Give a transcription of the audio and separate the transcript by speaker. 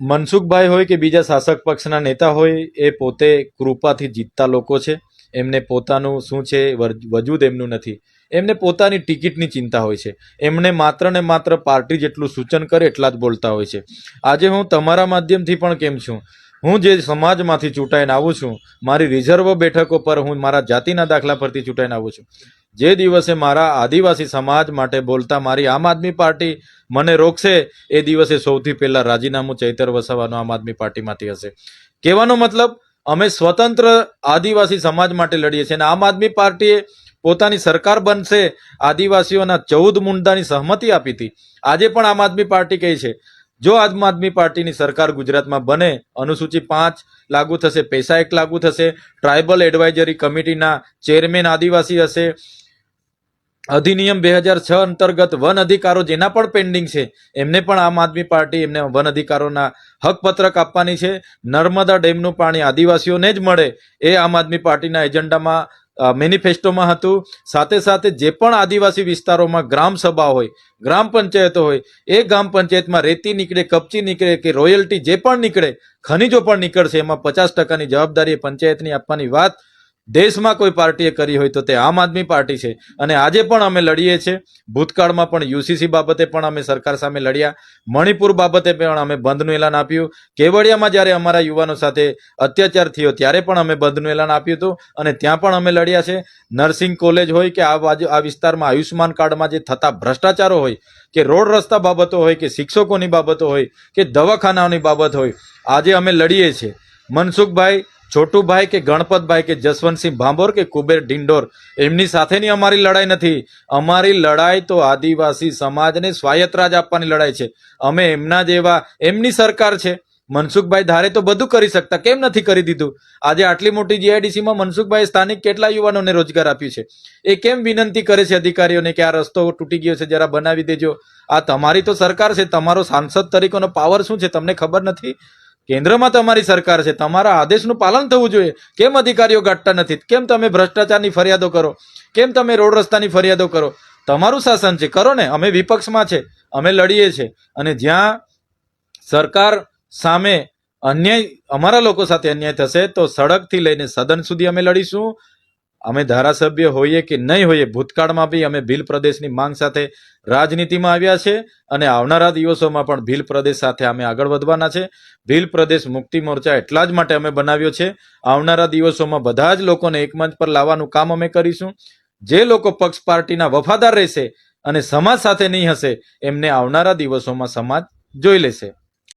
Speaker 1: મનસુખભાઈ હોય કે બીજા શાસક પક્ષના નેતા હોય, એ પોતે કૃપાથી જીતતા લોકો છે. એમને પોતાનું શું છે વજૂદ એમનું નથી. એમને પોતાની ટિકિટની ચિંતા હોય છે. એમને માત્ર ને માત્ર પાર્ટી જેટલું સૂચન કરે એટલા જ બોલતા હોય છે. આજે હું તમારા માધ્યમથી પણ કેમ છું? હું જે સમાજમાંથી ચૂંટાઈને આવું છું, મારી રિઝર્વ બેઠકો પર હું મારા જાતિના દાખલા પરથી ચૂંટાઈને આવું છું. જે દિવસે મારા આદિવાસી સમાજ માટે બોલતા મારી આમ આદમી પાર્ટી મને રોકશે, એ દિવસે સૌથી પહેલા રાજીનામું ચૈતર વસાવાનું આમ આદમી પાર્ટીમાંથી હશે. કહેવાનો મતલબ, અમે સ્વતંત્ર આદિવાસી સમાજ માટે લડીએ છીએ અને આમ આદમી પાર્ટીએ પોતાની સરકાર બનશે, આદિવાસીઓના ચૌદ મુદ્દાની સહમતિ આપી હતી. આજે પણ આમ આદમી પાર્ટી કહે છે જો આમ આદમી પાર્ટીની સરકાર ગુજરાતમાં બને, અનુસૂચિ પાંચ લાગુ થશે, પૈસા એક લાગુ થશે, ટ્રાઇબલ એડવાઇઝરી કમિટીના ચેરમેન આદિવાસી હશે, અધિનિયમ બે હજાર છ અંતર્ગત વન અધિકારો જેના પણ પેન્ડિંગ છે, એમને પણ આમ આદમી પાર્ટી એમને વન અધિકારોના હકપત્રક આપવાની છે. નર્મદા ડેમનું પાણી આદિવાસીઓને જ મળે, એ આમ આદમી પાર્ટીના એજન્ડામાં મેનિફેસ્ટોમાં હતું. સાથે સાથે જે પણ આદિવાસી વિસ્તારોમાં ગ્રામ સભા હોય, ગ્રામ પંચાયતો હોય, એ ગ્રામ પંચાયતમાં રેતી નીકળે, કપચી નીકળે કે રોયલ્ટી જે પણ નીકળે, ખનીજો પણ નીકળશે, એમાં પચાસ ટકાની જવાબદારી પંચાયતની આપવાની વાત દેશમાં કોઈ પાર્ટીએ કરી હોય તો તે આમ આદમી પાર્ટી છે. અને આજે પણ અમે લડીએ છીએ. ભૂતકાળમાં પણ યુસીસી બાબતે પણ અમે સરકાર સામે લડ્યા. મણિપુર બાબતે પણ અમે બંધનું એલાન આપ્યું. કેવડિયામાં જ્યારે અમારા યુવાનો સાથે અત્યાચાર થયો ત્યારે પણ અમે બંધનું એલાન આપ્યું હતું. અને ત્યાં પણ અમે લડ્યા છે. નર્સિંગ કોલેજ હોય કે આ બાજુ, આ વિસ્તારમાં આયુષ્યમાન કાર્ડમાં જે થતા ભ્રષ્ટાચારો હોય, કે રોડ રસ્તા બાબતો હોય, કે શિક્ષકોની બાબતો હોય, કે દવાખાનાઓની બાબત હોય, આજે અમે લડીએ છીએ. મનસુખભાઈ છોટુભાઈ કે ગણપતભાઈ કે જસવંતસિંહ ભાંભોર કે કુબેર ડિંડોર, એમની સાથેની અમારી લડાઈ નથી. અમારી લડાઈ તો આદિવાસી સમાજને સ્વાયત્ત રાજ આપવાની લડાઈ છે. અમે એમના જેવા, એમની સરકાર છે. મનસુખભાઈ ધારે તો બધું કરી શકતા, કેમ નથી કરી દીધું? આજે આટલી મોટી જીઆઈડીસીમાં મનસુખભાઈ સ્થાનિક કેટલા યુવાનોને રોજગાર આપ્યું છે? એ કેમ વિનંતી કરે છે અધિકારીઓને કે આ રસ્તો તૂટી ગયો છે, જરા બનાવી દેજો? આ તમારી તો સરકાર છે, તમારો સાંસદ તરીકેનો પાવર શું છે, તમને ખબર નથી? કેન્દ્રમાં તમારી સરકાર છે, તમારા આદેશનું પાલન થવું જોઈએ. કેમ અધિકારીઓ ગાંઠતા નથી? કેમ તમે ભ્રષ્ટાચારની ફરિયાદો કરો? કેમ તમે રોડ રસ્તાની ફરિયાદો કરો? તમારું શાસન છે, કરો ને, અમે વિપક્ષમાં છે, અમે લડીએ છીએ. અને જ્યાં સરકાર સામે અન્યાય, અમારા લોકો સાથે અન્યાય થશે, તો સડકથી લઈને સદન સુધી અમે લડીશું. અમે ધારાસભ્ય હોઈએ કે નહીં હોઈએ, ભૂતકાળમાં બી અમે ભીલ પ્રદેશની માંગ સાથે રાજનીતિમાં આવ્યા છે અને આવનારા દિવસોમાં પણ ભીલ પ્રદેશ સાથે અમે આગળ વધવાના છે. ભીલ પ્રદેશ મુક્તિ મોરચા એટલા જ માટે અમે બનાવ્યો છે. આવનારા દિવસોમાં બધા જ લોકોને એક મંચ પર લાવવાનું કામ અમે કરીશું. જે લોકો પક્ષ પાર્ટીના વફાદાર રહેશે અને સમાજ સાથે નહીં હશે, એમને આવનારા દિવસોમાં સમાજ જોઈ લેશે.